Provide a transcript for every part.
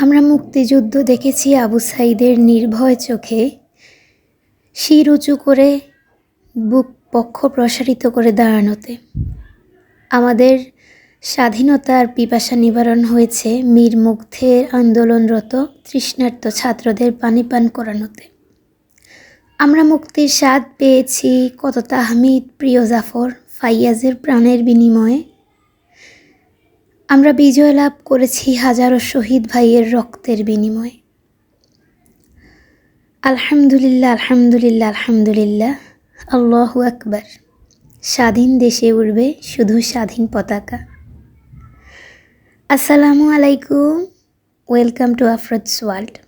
আমরা মুক্তিযুদ্ধ দেখেছি আবু সাইদের নির্ভয় চোখে। শির উঁচু করে বুক পক্ষ প্রসারিত করে দাঁড়ানোতে। আমাদের স্বাধীনতার পিপাসা নিবারণ হয়েছে মীর মুগ্ধের আন্দোলনরত তৃষ্ণার্ত ছাত্রদের পানি পান করানোতে। আমরা মুক্তির স্বাদ পেয়েছি কত তাহমিদ, প্রিয় জাফর, ফাইয়াজের প্রাণের বিনিময়ে। আমরা বিজয় লাভ করেছি হাজারো শহীদ ভাইয়ের রক্তের বিনিময়ে। আলহামদুলিল্লাহ আলহামদুলিল্লাহ আলহামদুলিল্লাহ। আল্লাহ আকবার। স্বাধীন দেশে উড়বে শুধু স্বাধীন পতাকা। আসসালামু আলাইকুম। Welcome to Afroz world.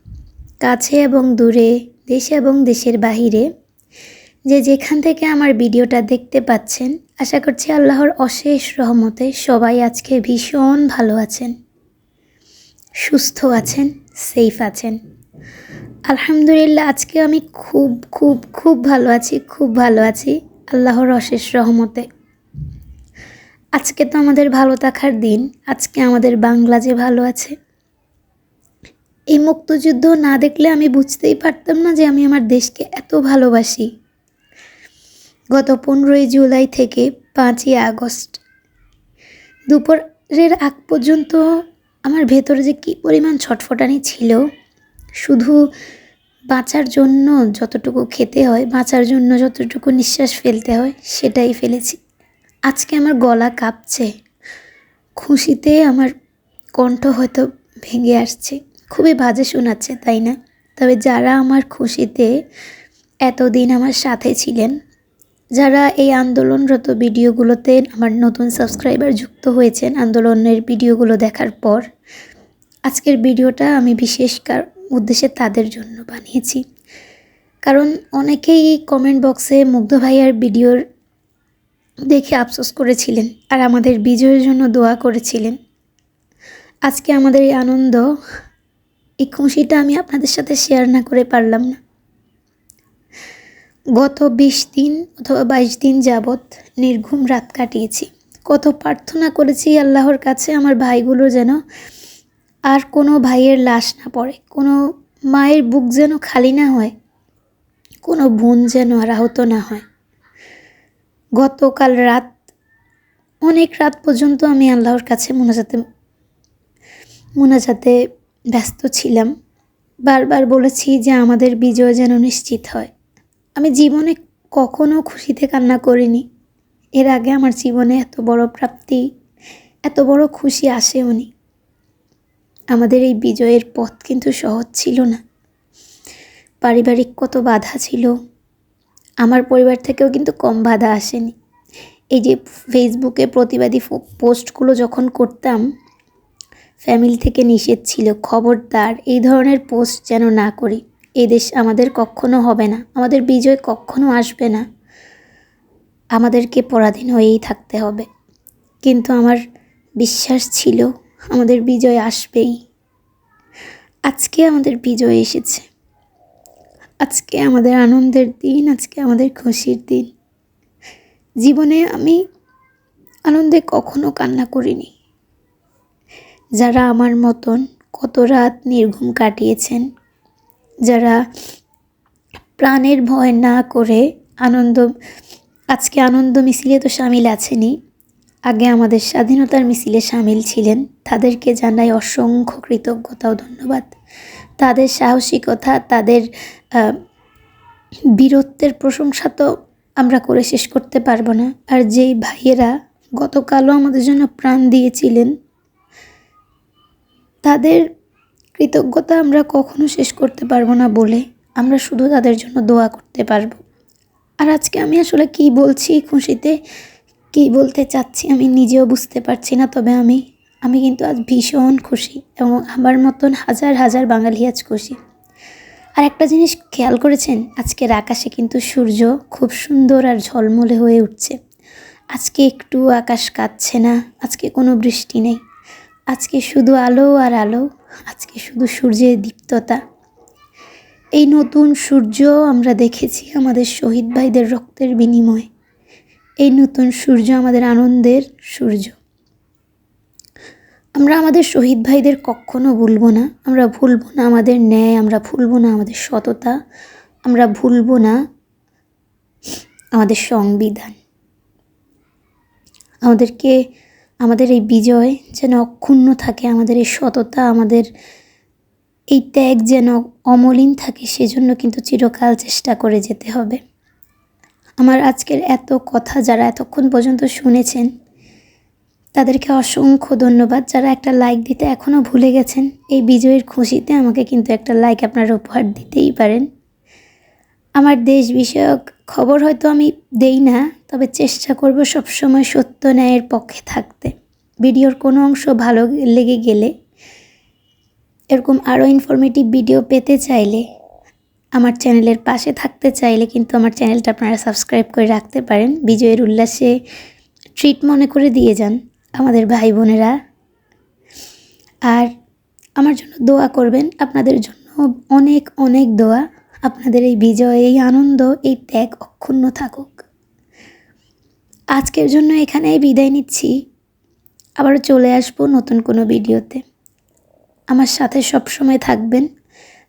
কাছে এবং দূরে, দেশে এবং দেশের বাহিরে যে যেখান থেকে আমার ভিডিওটা দেখতে পাচ্ছেন, আশা করছি আল্লাহর অশেষ রহমতে সবাই আজকে ভীষণ ভালো আছেন, সুস্থ আছেন সেফ আছেন। আলহামদুলিল্লাহ, আজকে আমি খুব খুব খুব ভালো আছি, খুব ভালো আছি, আল্লাহর অশেষ রহমতে। আজকে তো আমাদের ভালো থাকার দিন, আজকে আমাদের বাংলা যে ভালো আছে। এই মুক্তযুদ্ধ না দেখলে আমি বুঝতেই পারতাম না যে আমি আমার দেশকে এত ভালোবাসি। গত পনেরোই জুলাই থেকে পাঁচই আগস্ট। দুপুরের আগ পর্যন্ত আমার ভেতরে যে কী পরিমাণ ছটফটানি ছিল, শুধু বাঁচার জন্য যতটুকু খেতে হয়, বাঁচার জন্য যতটুকু নিঃশ্বাস ফেলতে হয়, সেটাই ফেলেছি। আজকে আমার গলা কাঁপছে। খুশিতে আমার কণ্ঠ হয়তো ভেঙে আসছে। খুবই বাজে শোনাচ্ছে, তাই না? তবে যারা আমার খুশিতে এতদিন আমার সাথে ছিলেন যারা এই আন্দোলনরত ভিডিওগুলোতে আমার নতুন সাবস্ক্রাইবার যুক্ত হয়েছেন আন্দোলনের ভিডিওগুলো দেখার পর, আজকের ভিডিওটা আমি বিশেষ কার, উদ্দেশ্যে তাদের জন্য বানিয়েছি। কারণ অনেকেই কমেন্ট বক্সে মুগ্ধ ভাইয়ার ভিডিওর দেখে আফসোস করেছিলেন আর আমাদের বিজয়ের জন্য দোয়া করেছিলেন। আজকে আমাদের এই আনন্দ, এই খুশিটা আমি আপনাদের সাথে শেয়ার না করে পারলাম না। গত বিশ দিন অথবা বাইশ দিন যাবৎ নির্ঘুম রাত কাটিয়েছি। কত প্রার্থনা করেছি আল্লাহর কাছে আমার ভাইগুলো যেন আর কোনো ভাইয়ের লাশ না পড়ে, কোনো মায়ের বুক যেন খালি না হয়, কোনো বোন যেন আর আহত না হয়। গতকাল রাত, অনেক রাত পর্যন্ত আমি আল্লাহর কাছে মোনাজাতে মোনাজাতে ব্যস্ত ছিলাম। বারবার বলেছি যে আমাদের বিজয় যেন নিশ্চিত হয়। আমি জীবনে কখনো খুশিতে কান্না করিনি। এর আগে আমার জীবনে এত বড় প্রাপ্তি, এত বড় খুশি আসেওনি আমাদের এই বিজয়ের পথ কিন্তু সহজ ছিল না। পারিবারিক কত বাধা ছিল, আমার পরিবার থেকেও কিন্তু কম বাধা আসেনি। এই যে ফেসবুকে প্রতিবাদী পোস্টগুলো যখন করতাম, ফ্যামিলি থেকে নিষেধ ছিল, খবরদার, এই ধরনের পোস্ট যেন না করি। এই দেশ আমাদের কখনো হবে না। আমাদের বিজয় কখনো আসবে না। আমাদেরকে পরাধীন হয়েই থাকতে হবে। কিন্তু আমার বিশ্বাস ছিল আমাদের বিজয় আসবেই। আজকে আমাদের বিজয় এসেছে। আজকে আমাদের আনন্দের দিন, আজকে আমাদের খুশির দিন। জীবনে আমি আনন্দে কখনো কান্না করিনি। যারা আমার মতন কত রাত নির্ঘুম কাটিয়েছেন যারা প্রাণের ভয় না করে আনন্দ, আজকে আনন্দ মিছিলে তো সামিল আছেনি আগে আমাদের স্বাধীনতার মিছিলে সামিল ছিলেন। তাদেরকে জানাই অসংখ্য কৃতজ্ঞতা ও ধন্যবাদ। তাদের সাহসিকতা, তাদের বীরত্বের প্রশংসা তো আমরা করে শেষ করতে পারব না। আর যেই ভাইয়েরা গতকালও আমাদের জন্য প্রাণ দিয়েছিলেন, তাদের কৃতজ্ঞতা আমরা কখনো শেষ করতে পারব না বলে আমরা শুধু তাদের জন্য দোয়া করতে পারব। আর আজকে আমি আসলে কি বলছি খুশিতে, কি বলতে চাচ্ছি আমি নিজেও বুঝতে পারছি না, তবে আমি আমি কিন্তু আজ ভীষণ খুশি এবং আমার মতন হাজার হাজার বাঙালি আজ খুশি। আর একটা জিনিস খেয়াল করেছেন, আজকের আকাশে কিন্তু সূর্য খুব সুন্দর আর ঝলমলে হয়ে উঠছে। আজকে একটু আকাশ কাঁদছে না, আজকে কোনো বৃষ্টি নেই। আজকে শুধু আলো আর আলো, আজকে শুধু সূর্যের দীপ্ততা। এই নতুন সূর্য আমরা দেখেছি আমাদের শহীদ ভাইদের রক্তের বিনিময়ে। এই নতুন সূর্য আমাদের আনন্দের সূর্য। আমরা আমাদের শহীদ ভাইদের কখনো ভুলবো না, আমরা ভুলবো না আমাদের ন্যায়, আমরা ভুলবো না আমাদের সততা, আমরা ভুলবো না আমাদের সংবিধান। আমাদেরকে আমাদের এই বিজয় যেন অক্ষুণ্ণ থাকে, আমাদের এই সততা, আমাদের এই ত্যাগ যেন অমলিন থাকে, সেজন্য কিন্তু চিরকাল চেষ্টা করে যেতে হবে। আমার আজকের এত কথা যারা এতক্ষণ পর্যন্ত শুনেছেন, তাদেরকে অসংখ্য ধন্যবাদ। যারা একটা লাইক দিতে এখনও ভুলে গেছেন, এই বিজয়ের খুশিতে আমাকে কিন্তু একটা লাইক আপনারা উপহার দিতেই পারেন। আমার দেশ বিষয়ক খবর হয়তো আমি দেই না, তবে চেষ্টা করব সবসময় সত্য ন্যায়ের পক্ষে থাকতে। ভিডিওর কোনো অংশ ভালো লেগে গেলে, এরকম আরও ইনফরমেটিভ ভিডিও পেতে চাইলে, আমার চ্যানেলের পাশে থাকতে চাইলে কিন্তু আমার চ্যানেলটা আপনারা সাবস্ক্রাইব করে রাখতে পারেন। বিজয়ের উল্লাসে ট্রিট মনে করে দিয়ে যান আমাদের ভাই বোনেরা। আর আমার জন্য দোয়া করবেন, আপনাদের জন্য অনেক অনেক দোয়া। আপনাদের এই বিজয়, এই আনন্দ, এই ত্যাগ অক্ষুণ্ণ থাকুক। আজকের জন্য এখানেই বিদায় নিচ্ছি। আবার চলে আসব নতুন কোনো ভিডিওতে। আমার সাথে সব সময় থাকবেন।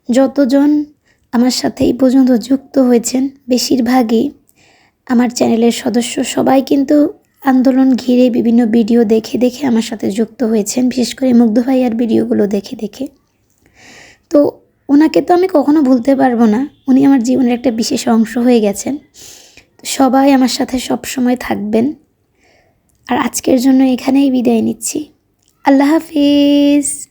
যতজন আমার সাথে এই পর্যন্ত যুক্ত হয়েছেন, বেশিরভাগই আমার চ্যানেলের সদস্য। সবাই কিন্তু আন্দোলন ঘিরে বিভিন্ন ভিডিও দেখে দেখে আমার সাথে যুক্ত হয়েছেন, বিশেষ করে মুগ্ধ ভাইয়ার ভিডিওগুলো দেখে দেখে। তো ওনাকে তো আমি কখনো ভুলতে পারব না। উনি আমার জীবনের একটা বিশেষ অংশ হয়ে গেছেন। সবাই আমার সাথে সব সময় থাকবেন। আর আজকের জন্য এখানেই বিদায় নিচ্ছি। আল্লাহ হাফিজ।